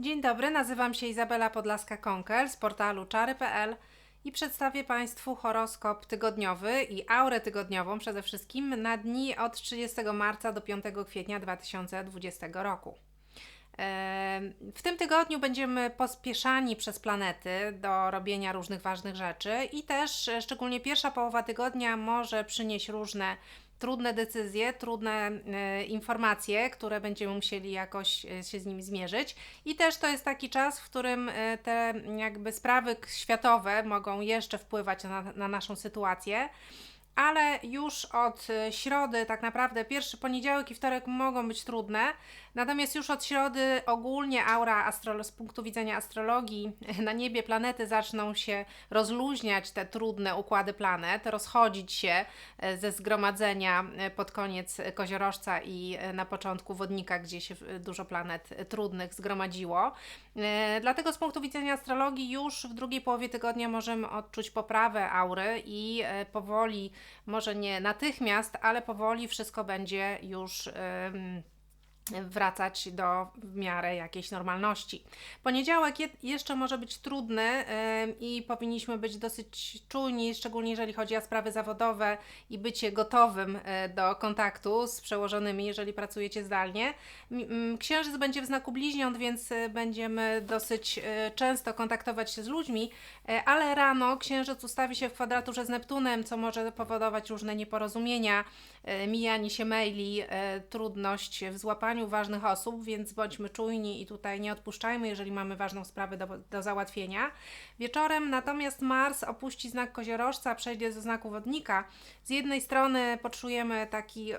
Dzień dobry, nazywam się Izabela Podlaska-Konkel z portalu czary.pl i przedstawię Państwu horoskop tygodniowy i aurę tygodniową przede wszystkim na dni od 30 marca do 5 kwietnia 2020 roku. W tym tygodniu będziemy pospieszani przez planety do robienia różnych ważnych rzeczy i też e, szczególnie pierwsza połowa tygodnia może przynieść różne trudne decyzje, trudne e, informacje, które będziemy musieli jakoś e, się z nimi zmierzyć. I też to jest taki czas, w którym e, te jakby sprawy światowe mogą jeszcze wpływać na, na naszą sytuację. Ale już od e, środy, tak naprawdę pierwszy poniedziałek i wtorek mogą być trudne, natomiast już od środy ogólnie aura z punktu widzenia astrologii na niebie planety zaczną się rozluźniać te trudne układy planet, rozchodzić się e, ze zgromadzenia e, pod koniec koziorożca i na początku wodnika, gdzie się dużo planet trudnych zgromadziło. E, Dlatego z punktu widzenia astrologii już w drugiej połowie tygodnia możemy odczuć poprawę aury i e, powoli, może nie natychmiast, ale powoli wszystko będzie już. em, wracać do w miarę jakiejś normalności. Poniedziałek je, jeszcze może być trudny em, i powinniśmy być dosyć czujni, szczególnie jeżeli chodzi o sprawy zawodowe i bycie gotowym e, do kontaktu z przełożonymi, jeżeli pracujecie zdalnie. M, Księżyc będzie w znaku bliźniąt, więc e, będziemy dosyć e, często kontaktować się z ludźmi, e, ale rano księżyc ustawi się w kwadraturze z Neptunem, co może powodować różne nieporozumienia, e, mijanie się maili, e, trudność w złapaniu ważnych osób, więc bądźmy czujni i tutaj nie odpuszczajmy, jeżeli mamy ważną sprawę do, do załatwienia. Wieczorem natomiast Mars opuści znak koziorożca, przejdzie do znaku wodnika. Z jednej strony poczujemy taki y,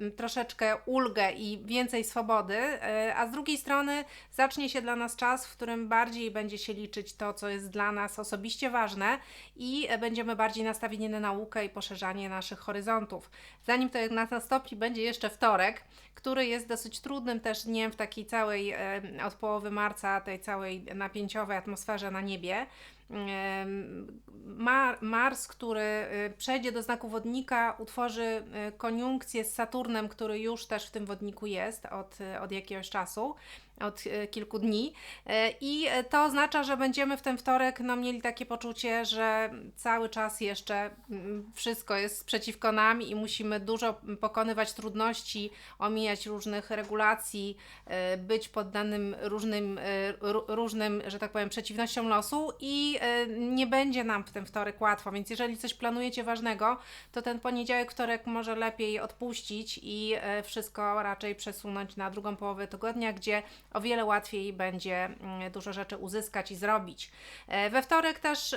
y, y, troszeczkę ulgę i więcej swobody, y, a z drugiej strony zacznie się dla nas czas, w którym bardziej będzie się liczyć to, co jest dla nas osobiście ważne i będziemy bardziej nastawieni na naukę i poszerzanie naszych horyzontów. Zanim to jednak nastąpi, będzie jeszcze wtorek, który jest dosyć trudnym też dniem w takiej całej, od połowy marca, tej całej napięciowej atmosferze na niebie. Mar- Mars, który y, przejdzie do znaku wodnika, utworzy y, koniunkcję z Saturnem, który już też w tym wodniku jest od, y, od jakiegoś czasu, od kilku dni. I to oznacza, że będziemy w ten wtorek no, mieli takie poczucie, że cały czas jeszcze mm, wszystko jest przeciwko nam i musimy dużo pokonywać trudności, omijać różnych regulacji, być poddanym różnym, ró- różnym, że tak powiem, przeciwnościom losu i y, nie będzie nam w ten wtorek łatwo, więc jeżeli coś planujecie ważnego, to ten poniedziałek, wtorek może lepiej odpuścić i y, wszystko raczej przesunąć na drugą połowę tygodnia, gdzie o wiele łatwiej będzie mm, dużo rzeczy uzyskać i zrobić. E, We wtorek też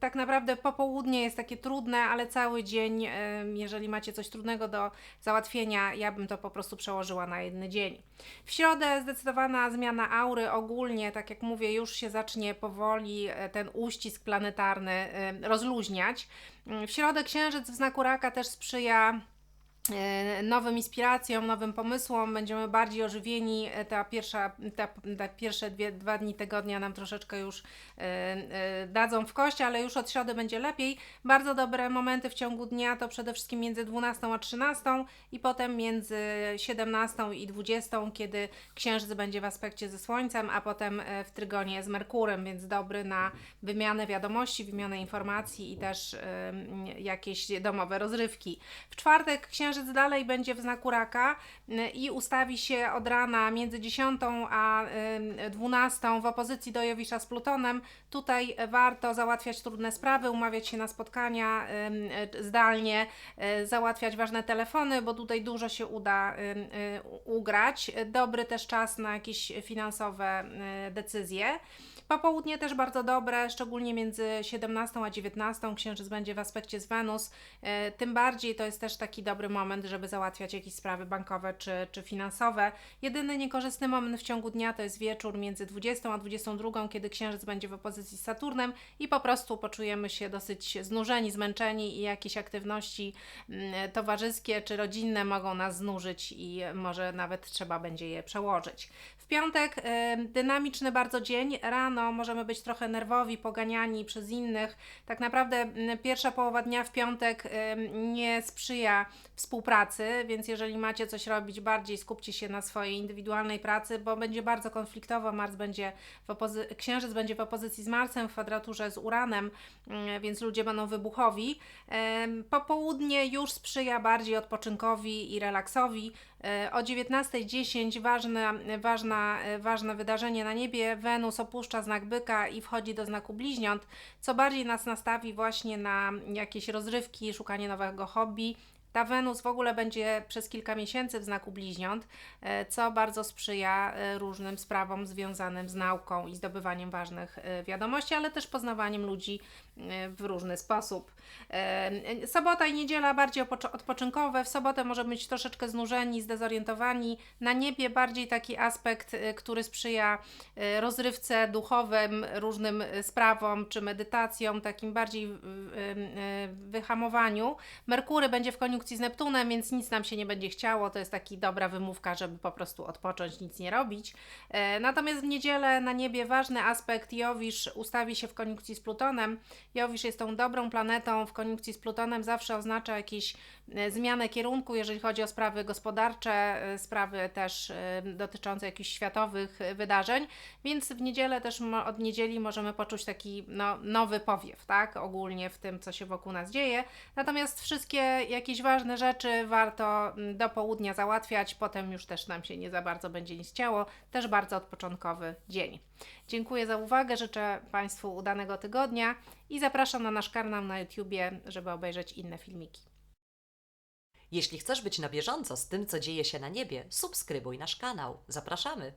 tak naprawdę popołudnie jest takie trudne, ale cały dzień, jeżeli macie coś trudnego do załatwienia, ja bym to po prostu przełożyła na jeden dzień. W środę zdecydowana zmiana aury ogólnie, tak jak mówię, już się zacznie powoli e, ten uścisk planetarny e, rozluźniać. Mm, W środę księżyc w znaku raka też sprzyja nowym inspiracjom, nowym pomysłom, będziemy bardziej ożywieni. E, Ta pierwsza, ta, ta pierwsze dwie, dwa dni tygodnia nam troszeczkę już e, e, dadzą w kość, ale już od środy będzie lepiej. Bardzo dobre momenty w ciągu dnia to przede wszystkim między 12 a 13 i potem między 17 i 20, kiedy księżyc będzie w aspekcie ze Słońcem, a potem e, w trygonie z Merkurem, więc dobry na wymianę wiadomości, wymianę informacji i też jakieś domowe rozrywki. W czwartek księżyc dalej będzie w znaku raka y, i ustawi się od rana między 10 a y, 12 w opozycji do Jowisza z Plutonem. Tutaj warto załatwiać trudne sprawy, umawiać się na spotkania y, y, zdalnie, y, załatwiać ważne telefony, bo tutaj dużo się uda y, y, ugrać. Dobry też czas na jakieś finansowe y, decyzje. Popołudnie też bardzo dobre, szczególnie między 17 a 19 księżyc będzie w aspekcie z Wenus. E, Tym bardziej to jest też taki dobry moment, żeby załatwiać jakieś sprawy bankowe czy, czy finansowe. Jedyny niekorzystny moment w ciągu dnia to jest wieczór między 20 a 22, kiedy księżyc będzie w opozycji z Saturnem i po prostu poczujemy się dosyć znużeni, zmęczeni i jakieś aktywności mm, towarzyskie czy rodzinne mogą nas znużyć i może nawet trzeba będzie je przełożyć. Piątek dynamiczny bardzo dzień. Rano możemy być trochę nerwowi, poganiani przez innych. Tak naprawdę pierwsza połowa dnia w piątek nie sprzyja współpracy, więc jeżeli macie coś robić, bardziej skupcie się na swojej indywidualnej pracy, bo będzie bardzo konfliktowo. Mars będzie w Księżyc będzie w opozycji z Marsem, w kwadraturze z Uranem, więc ludzie będą wybuchowi. Popołudnie już sprzyja bardziej odpoczynkowi i relaksowi. E, O 19.10 ważne, ważna, e, ważne wydarzenie na niebie. Wenus opuszcza znak byka i wchodzi do znaku bliźniąt, co bardziej nas nastawi właśnie na jakieś rozrywki, szukanie nowego hobby. Ta Wenus w ogóle będzie przez kilka miesięcy w znaku bliźniąt, e, co bardzo sprzyja e, różnym sprawom związanym z nauką i zdobywaniem ważnych e, wiadomości, ale też poznawaniem ludzi w różny sposób. Sobota i niedziela bardziej odpoczynkowe. W sobotę możemy być troszeczkę znużeni, zdezorientowani. Na niebie bardziej taki aspekt, który sprzyja rozrywce duchowym, różnym sprawom czy medytacjom, takim bardziej wyhamowaniu. Merkury będzie w koniunkcji z Neptunem, więc nic nam się nie będzie chciało. To jest taki dobra wymówka, żeby po prostu odpocząć, nic nie robić. E, Natomiast w niedzielę na niebie ważny aspekt Jowisz ustawi się w koniunkcji z Plutonem. Jowisz jest tą dobrą planetą w koniunkcji z Plutonem, zawsze oznacza jakieś zmianę kierunku, jeżeli chodzi o sprawy gospodarcze, e, sprawy też e, dotyczące jakichś światowych e, wydarzeń, więc w niedzielę też od niedzieli możemy poczuć taki no, nowy powiew, tak, ogólnie w tym, co się wokół nas dzieje. Natomiast wszystkie jakieś ważne rzeczy warto mm, do południa załatwiać, potem już też nam się nie za bardzo będzie nic chciało. Też bardzo odpoczynkowy dzień. Dziękuję za uwagę, życzę Państwu udanego tygodnia i zapraszam na nasz kanał na YouTubie, żeby obejrzeć inne filmiki. Jeśli chcesz być na bieżąco z tym, co dzieje się na niebie, subskrybuj nasz kanał. Zapraszamy!